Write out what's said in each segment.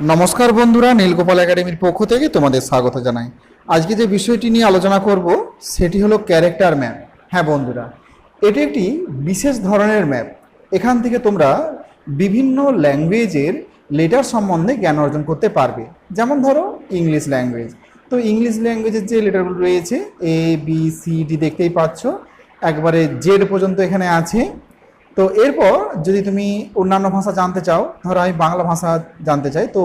নমস্কার বন্ধুরা, নীলগোপাল একাডেমির পক্ষ থেকে তোমাদের স্বাগত জানাই। আজকে যে বিষয়টি নিয়ে আলোচনা করব, সেটি হলো ক্যারেক্টার ম্যাপ হ্যাঁ বন্ধুরা, এটি একটি বিশেষ ধরনের ম্যাপ এখান থেকে তোমরা বিভিন্ন ল্যাঙ্গুয়েজের লেটার সম্বন্ধে জ্ঞান অর্জন করতে পারবে। যেমন ধরো ইংলিশ ল্যাঙ্গুয়েজ তো ইংলিশ ল্যাঙ্গুয়েজের যে লেটারগুলো রয়েছে এ বি সি ডি দেখতেই পাচ্ছ। একবারে জেড পর্যন্ত এখানে আছে। তো এরপর যদি তুমি অন্যান্য ভাষা জানতে চাও, ধরো আমি বাংলা ভাষা জানতে চাই, তো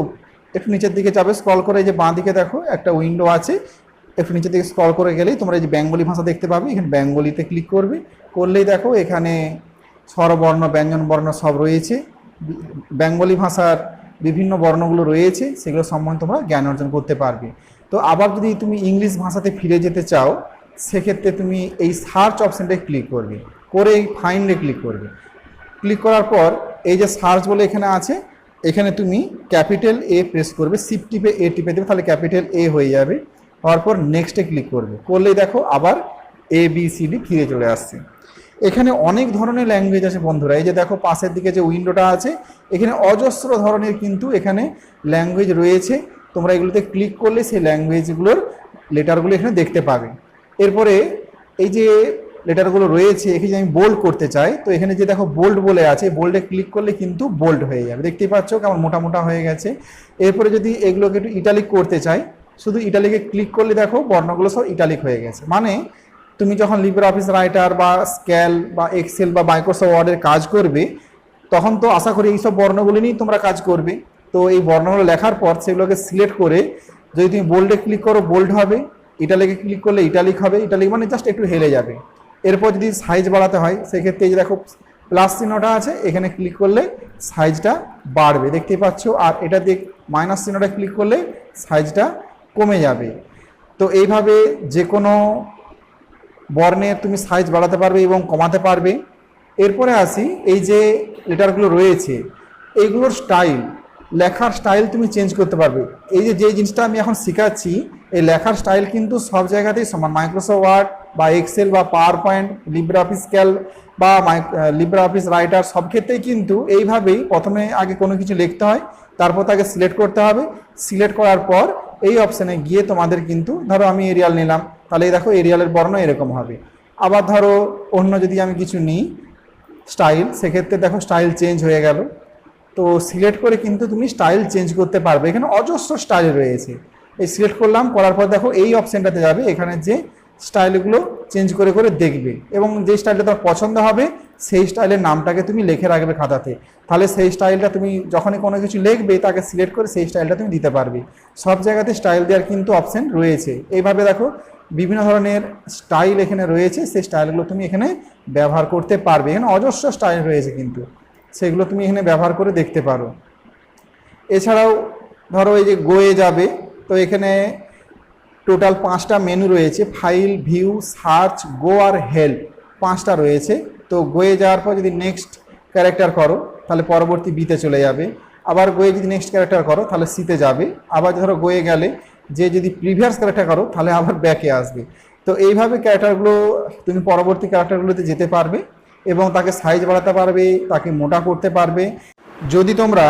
একটু নিচের দিকে যাবে স্ক্রল করে যে বাঁ দিকে দেখো, একটা উইন্ডো আছে, একটু নিচের দিকে স্ক্রল করে গেলেই তোমরা এই যে বেঙ্গলি ভাষা দেখতে পাবে, এখানে বেঙ্গলিতে ক্লিক করবে, করলেই দেখো এখানে স্বরবর্ণ ব্যঞ্জন বর্ণ সব রয়েছে, বেঙ্গলি ভাষার বিভিন্ন বর্ণগুলো রয়েছে, সেগুলো সম্বন্ধে তোমরা জ্ঞান অর্জন করতে পারবে। তো আবার যদি তুমি ইংলিশ ভাষাতে ফিরে যেতে চাও, সেক্ষেত্রে তুমি এই সার্চ অপশানটায় ক্লিক করবে। করে এই ফাইন্ডে ক্লিক করবে। ক্লিক করার পর এই যে সার্চ বলে এখানে আছে, এখানে তুমি ক্যাপিটাল এ প্রেস করবে সিপ টিপে এ টিপে দেবে, তাহলে ক্যাপিটাল এ হয়ে যাবে। হওয়ার পর নেক্সটে ক্লিক করবে। করলেই দেখো আবার এ বি সি ডি ফিরে চলে আসছে। এখানে অনেক ধরনের ল্যাঙ্গুয়েজ আছে বন্ধুরা। এই যে দেখো পাশের দিকে যে উইন্ডোটা আছে, এখানে অজস্র ধরনের কিন্তু এখানে ল্যাঙ্গুয়েজ রয়েছে। তোমরা এগুলোতে ক্লিক করলে সেই ল্যাঙ্গুয়েজগুলোর লেটারগুলো এখানে দেখতে পাবে। এরপরে এই যে লেটারগুলো রয়েছে এখানে আমি বোল্ড করতে চাই, তো এখানে যে দেখো বোল্ড বলে আছে বোল্ডে ক্লিক করলে কিন্তু বোল্ড হয়ে যাবে। দেখতেই পাচ্ছ কেমন মোটা মোটা হয়ে গেছে। এরপরে যদি এগুলোকে একটু ইটালিক করতে চাই, শুধু ইটালিকে ক্লিক করলে দেখো বর্ণগুলো সব ইটালিক হয়ে গেছে। মানে তুমি যখন লিব্রে অফিস রাইটার বা স্ক্যাল বা এক্সেল বা মাইক্রোসফট ওয়ার্ডের কাজ করবে, তখন তো আশা করি এইসব বর্ণগুলো নিয়েই তোমরা কাজ করবে। তো এই বর্ণগুলো লেখার পর সেগুলোকে সিলেক্ট করে যদি তুমি বোল্ডে ক্লিক করো বোল্ড হবে। ইটালিকে ক্লিক করলে ইটালিক হবে। ইটালিক মানে জাস্ট একটু হেলে যাবে। এরপর যদি সাইজ বাড়াতে হয়, সেক্ষেত্রে এই যে দেখো প্লাস চিহ্নটা আছে, এখানে ক্লিক করলে সাইজটা বাড়বে। দেখতেই পাচ্ছ? আর এটা দিয়ে মাইনাস চিহ্নটা ক্লিক করলে সাইজটা কমে যাবে। তো এইভাবে যে কোনো বর্ণের তুমি সাইজ বাড়াতে পারবে এবং কমাতে পারবে। এরপরে আসি, এই যে লেটারগুলো রয়েছে, এইগুলোর স্টাইল লেখার স্টাইল তুমি চেঞ্জ করতে পারবে। এই যে যে জিনিসটা আমি এখন শেখাচ্ছি, এই লেখার স্টাইল কিন্তু সব জায়গাতেই সমান। মাইক্রোসফট ওয়ার্ড বা এক্সেল বা PowerPoint Libre Office Calc বা লিব্রে অফিস রাইটার সব ক্ষেত্রেই কিন্তু এইভাবেই প্রথমে আগে কোনো কিছু লিখতে হয়, তারপর তাকে সিলেক্ট করতে হবে। সিলেক্ট করার পর এই অপশানে গিয়ে তোমাদের কিন্তু ধরো আমি এরিয়াল নিলাম, তাহলে দেখো এরিয়ালের বর্ণ এরকম হবে। আবার ধরো অন্য যদি আমি কিছু নিই স্টাইল সেক্ষেত্রে দেখো স্টাইল চেঞ্জ হয়ে গেল। তো সিলেক্ট করে কিন্তু তুমি স্টাইল চেঞ্জ করতে পারবে। এখানে অজস্র স্টাইল রয়েছে। এই সিলেক্ট করলাম, করার পর দেখো এই অপশানটাতে যাবে। এখানে যে স্টাইলগুলো চেঞ্জ করে করে দেখবে এবং যে স্টাইলটা তোমার পছন্দ হবে, সেই স্টাইলের নামটাকে তুমি লিখে রাখবে খাতাতে। তাহলে সেই স্টাইলটা তুমি যখনই কোনো কিছু লিখবে, তাকে সিলেক্ট করে সেই স্টাইলটা তুমি দিতে পারবে। সব জায়গাতে স্টাইল দেওয়ার কিন্তু অপশান রয়েছে। এইভাবে দেখো, বিভিন্ন ধরনের স্টাইল এখানে রয়েছে, সেই স্টাইলগুলো তুমি এখানে ব্যবহার করতে পারবে। এখানে অজস্র স্টাইল রয়েছে কিন্তু। সেগুলো তুমি এখানে ব্যবহার করে দেখতে পারো। এছাড়াও ধরো এই যে গোয়ে যাবে, তো এখানে টোটাল পাঁচটা মেনু রয়েছে ফাইল ভিউ সার্চ গো আর হেল্প পাঁচটা রয়েছে। তো গোয়ে যাওয়ার পর যদি নেক্সট ক্যারেক্টার করো, তাহলে পরবর্তী বিতে চলে যাবে। আবার গোয়ে যদি নেক্সট ক্যারেক্টার করো, তাহলে সিতে যাবে। আবার ধরো গোয়ে গেলে যে যদি প্রিভিয়াস ক্যারেক্টার করো, তাহলে আবার ব্যাকে আসবে। তো এইভাবে ক্যারেক্টারগুলো তুমি পরবর্তী ক্যারেক্টারগুলোতে যেতে পারবে এবং তাকে সাইজ বাড়াতে পারবে, তাকে মোটা করতে পারবে। যদি তোমরা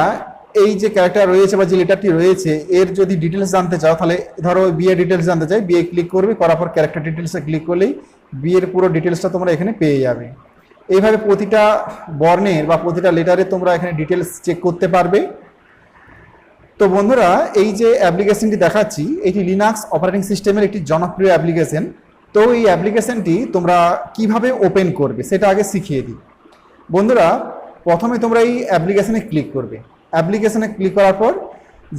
এই যে ক্যারেক্টার রয়েছে বা যে লেটারটি রয়েছে, এর যদি ডিটেলস জানতে চাও, তাহলে ধরো বিয়ে ডিটেলস জানতে চাই বিয়ে ক্লিক করবে, করার পর ক্যারেক্টার ডিটেলসে ক্লিক করলেই বিয়ের পুরো ডিটেলসটা তোমরা এখানে পেয়ে যাবে। এইভাবে প্রতিটা বর্ণের বা প্রতিটা লেটারে তোমরা এখানে ডিটেলস চেক করতে পারবে। তো বন্ধুরা, এই যে অ্যাপ্লিকেশনটি দেখাচ্ছি, এটি লিনাক্স অপারেটিং সিস্টেমের একটি জনপ্রিয় অ্যাপ্লিকেশন তো এই অ্যাপ্লিকেশনটি তোমরা কীভাবে ওপেন করবে, সেটা আগে শিখিয়ে দিই। বন্ধুরা, প্রথমে তোমরা এই অ্যাপ্লিকেশনে ক্লিক করবে। অ্যাপ্লিকেশনে ক্লিক করার পর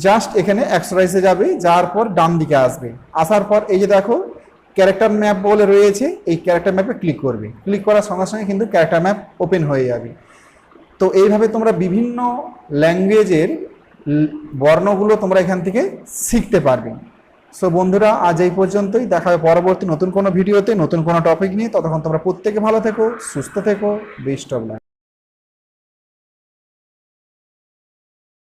জাস্ট এখানে এক্সট্রাইজে যাবে, যাওয়ার পর ডান দিকে আসবে। আসার পর এই যে দেখো ক্যারেক্টার ম্যাপ বলে রয়েছে, এই ক্যারেক্টার ম্যাপে ক্লিক করবে। ক্লিক করার সঙ্গে সঙ্গে কিন্তু ক্যারেক্টার ম্যাপ ওপেন হয়ে যাবে। তো এইভাবে তোমরা বিভিন্ন ল্যাঙ্গুয়েজের বর্ণগুলো তোমরা এখান থেকে শিখতে পারবে। সো বন্ধুরা, আজ এই পর্যন্তই। দেখা হবে পরবর্তী নতুন কোনো ভিডিওতে, নতুন কোনো টপিক নিয়ে। ততক্ষণ তোমরা প্রত্যেকে ভালো থেকো, সুস্থ থেকো বেস্ট অফ লাক